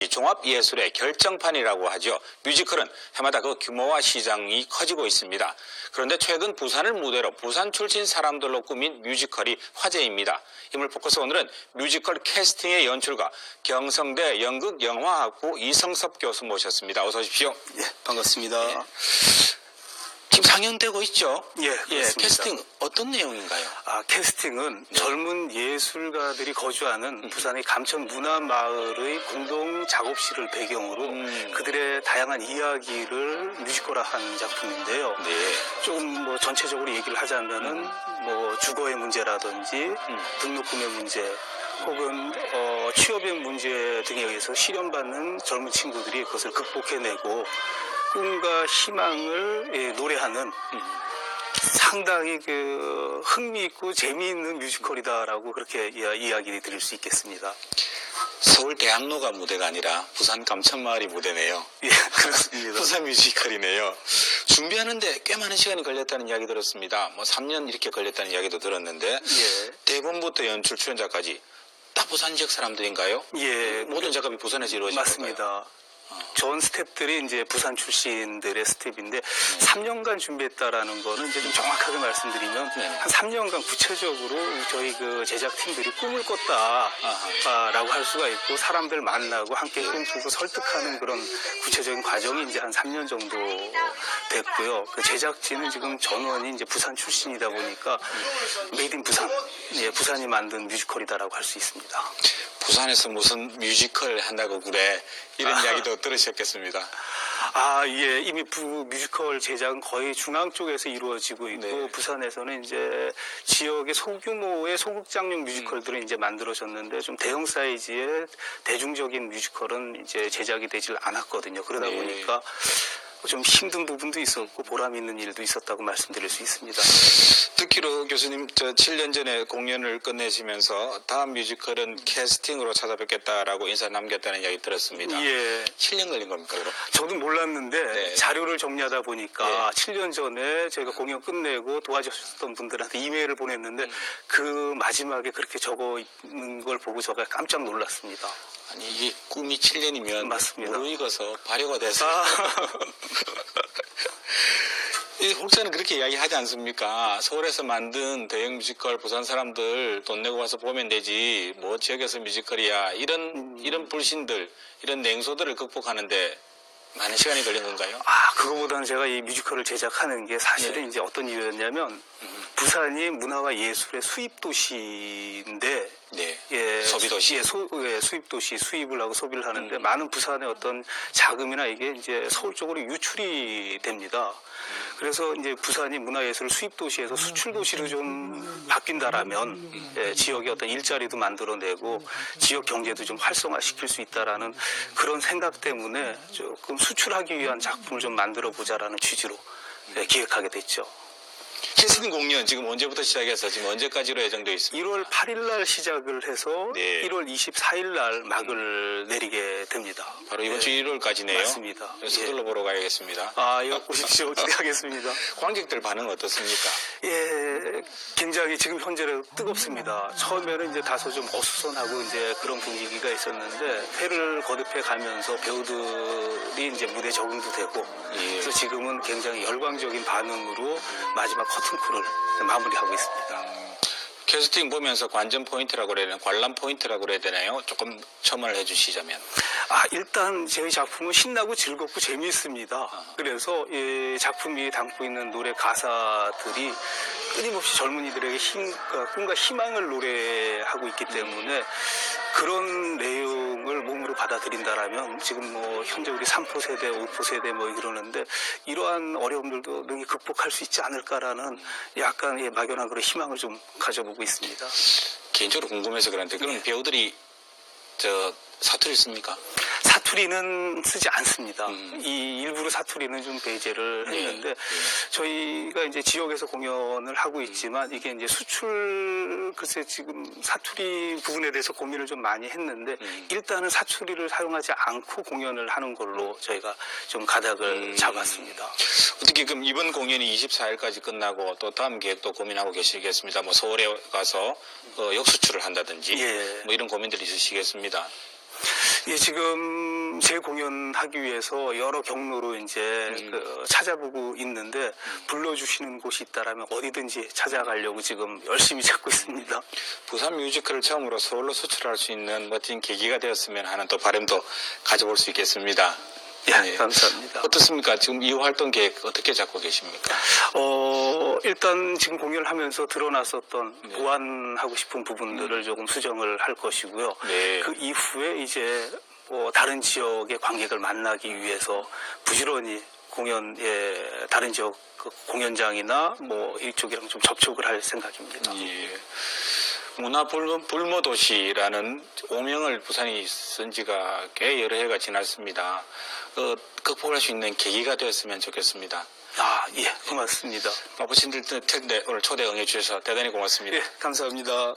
이 종합예술의 결정판이라고 하죠. 뮤지컬은 해마다 그 규모와 시장이 커지고 있습니다. 그런데 최근 부산을 무대로 부산 출신 사람들로 꾸민 뮤지컬이 화제입니다. 힘을 포커스 오늘은 뮤지컬 캐스팅의 연출가 경성대 연극영화학부 이성섭 교수 모셨습니다. 어서 오십시오. 예, 반갑습니다. 지금 상영되고 있죠? 예, 예, 그렇습니다. 캐스팅 어떤 내용인가요? 아, 캐스팅은 네. 젊은 예술가들이 거주하는 음. 부산의 감천 문화마을의 공동 작업실을 배경으로 음. 그들의 다양한 이야기를 뮤지컬화한 작품인데요. 네. 좀뭐 전체적으로 얘기를 하자면은 뭐 주거의 문제라든지 음. 등록금의 문제 혹은 어, 취업의 문제 등에 의해서 실현받는 젊은 친구들이 그것을 극복해내고 꿈과 희망을 예, 노래하는 음. 상당히 그 흥미있고 재미있는 뮤지컬이다라고 그렇게 이야- 이야기 드릴 수 있겠습니다. 서울 대학로가 무대가 아니라 부산 감천마을이 무대네요. 예, 그렇습니다. 부산 뮤지컬이네요. 준비하는데 꽤 많은 시간이 걸렸다는 이야기 들었습니다. 뭐 3년 이렇게 걸렸다는 이야기도 들었는데 예. 대본부터 연출 출연자까지 다 부산 지역 사람들인가요? 예, 모든 작업이 부산에서 이루어진 건가요? 맞습니다. 전 스탭들이 이제 부산 출신들의 스탭인데 네. 3년간 준비했다라는 거는 이제 좀 정확하게 말씀드리면 네. 한 3년간 구체적으로 저희 그 제작팀들이 꿈을 꿨다라고 할 수가 있고 사람들 만나고 함께 꿈꾸고 설득하는 그런 구체적인 과정이 이제 한 3년 정도 됐고요. 그 제작진은 지금 전원이 이제 부산 출신이다 보니까 메이드 인 부산, 예, 부산이 만든 뮤지컬이다라고 할 수 있습니다. 부산에서 무슨 뮤지컬 한다고 그래 이런 아. 이야기도 들으셨겠습니다. 아, 예. 이미 부, 뮤지컬 제작은 거의 중앙 쪽에서 이루어지고 있고, 네. 부산에서는 이제 지역의 소규모의 소극장용 뮤지컬들은 이제 만들어졌는데, 좀 대형 사이즈의 대중적인 뮤지컬은 이제 제작이 되질 않았거든요. 그러다 네. 보니까 좀 힘든 부분도 있었고, 보람 있는 일도 있었다고 말씀드릴 수 있습니다. 듣기로 교수님 저 7년 전에 공연을 끝내시면서 다음 뮤지컬은 캐스팅으로 찾아뵙겠다라고 인사 남겼다는 이야기 들었습니다. 예. 7년 걸린 겁니까 그럼? 저도 몰랐는데 네. 자료를 정리하다 보니까 7년 전에 저희가 공연 끝내고 도와주셨던 분들한테 이메일을 보냈는데 음. 그 마지막에 그렇게 적어 있는 걸 보고 제가 깜짝 놀랐습니다. 아니 이게 꿈이 7년이면 맞습니다. 무르익어서 발효가 돼서 아, 이 혹자는 그렇게 이야기하지 않습니까? 서울에서 만든 대형 뮤지컬 부산 사람들 돈 내고 와서 보면 되지 뭐 지역에서 뮤지컬이야 이런 음. 이런 불신들 이런 냉소들을 극복하는데 많은 시간이 걸린 건가요? 아, 그거보다는 제가 이 뮤지컬을 제작하는 게 사실은 네. 이제 어떤 이유였냐면 부산이 문화와 예술의 수입 도시인데 네. 예, 소비도시. 예, 소, 예, 수입 도시 수입을 하고 소비를 하는데 음. 많은 부산의 어떤 자금이나 이게 이제 서울 쪽으로 유출이 됩니다. 그래서 이제 부산이 문화예술 수입 도시에서 수출 도시로 좀 바뀐다라면 예, 지역의 어떤 일자리도 만들어내고 지역 경제도 좀 활성화시킬 수 있다라는 그런 생각 때문에 조금 수출하기 위한 작품을 좀 만들어 보자라는 취지로 예, 기획하게 됐죠. 캐스팅 공연 지금 언제부터 시작해서 지금 언제까지로 예정되어 있습니다. 1월 8일 날 시작을 해서 네. 1월 24일 날 막을 내리게 됩니다. 바로 이번 네. 주 1월까지네요. 맞습니다. 그래서 예. 서둘러 보러 가야겠습니다. 아, 예, 오십시오. 기대하겠습니다. 관객들 반응 어떻습니까? 예, 굉장히 지금 현재는 뜨겁습니다. 처음에는 이제 다소 좀 어수선하고 이제 그런 분위기가 있었는데 회를 거듭해 가면서 배우들이 이제 무대 적응도 되고 예. 그래서 지금은 굉장히 열광적인 반응으로 마지막 커 튼콜을 마무리하고 있습니다. 캐스팅 보면서 관전 포인트라고 그래야 되나 관람 포인트라고 그래야 되나요? 조금 첨언을 해주시자면. 아, 일단 저희 작품은 신나고 즐겁고 재미있습니다. 그래서 이 작품이 담고 있는 노래 가사들이 끊임없이 젊은이들에게 힘과 꿈과 희망을 노래하고 있기 때문에 그런 내용을 받아들인다라면 지금 뭐 현재 우리 3포 세대, 5포 세대 뭐 이러는데 이러한 어려움들도 능히 극복할 수 있지 않을까라는 약간 의 막연한 그런 희망을 좀 가져보고 있습니다. 개인적으로 궁금해서 그런데 그럼 배우들이 저 사투리 씁니까? 사투리는 쓰지 않습니다. 음. 이 일부러 사투리는 좀 배제를 네. 했는데 저희가 이제 지역에서 공연을 하고 있지만 이게 이제 수출 글쎄 지금 사투리 부분에 대해서 고민을 좀 많이 했는데 음. 일단은 사투리를 사용하지 않고 공연을 하는 걸로 저희가 좀 가닥을 음. 잡았습니다. 어떻게 그럼 이번 공연이 24일까지 끝나고 또 다음 계획도 고민하고 계시겠습니다. 뭐 서울에 가서 어, 역수출을 한다든지 예. 뭐 이런 고민들이 있으시겠습니다. 예, 지금 재공연하기 위해서 여러 경로로 이제 음. 그 찾아보고 있는데 불러주시는 곳이 있다라면 어디든지 찾아가려고 지금 열심히 찾고 있습니다. 부산 뮤지컬을 처음으로 서울로 수출할 수 있는 멋진 계기가 되었으면 하는 또 바람도 가져볼 수 있겠습니다. 예, 네. 감사합니다. 어떻습니까? 지금 이 활동 계획 어떻게 잡고 계십니까? 어, 일단 지금 공연을 하면서 드러났었던 네. 보완하고 싶은 부분들을 조금 수정을 할 것이고요. 네. 그 이후에 이제 뭐 다른 지역의 관객을 만나기 위해서 부지런히 공연에 다른 지역 그 공연장이나 뭐 이쪽이랑 좀 접촉을 할 생각입니다. 예. 문화 불모, 도시라는 오명을 부산이 쓴 지가 꽤 여러 해가 지났습니다. 어, 극복할 수 있는 계기가 되었으면 좋겠습니다. 아, 예, 고맙습니다. 바쁘신 텐데 오늘 초대 응해 주셔서 대단히 고맙습니다. 예, 감사합니다.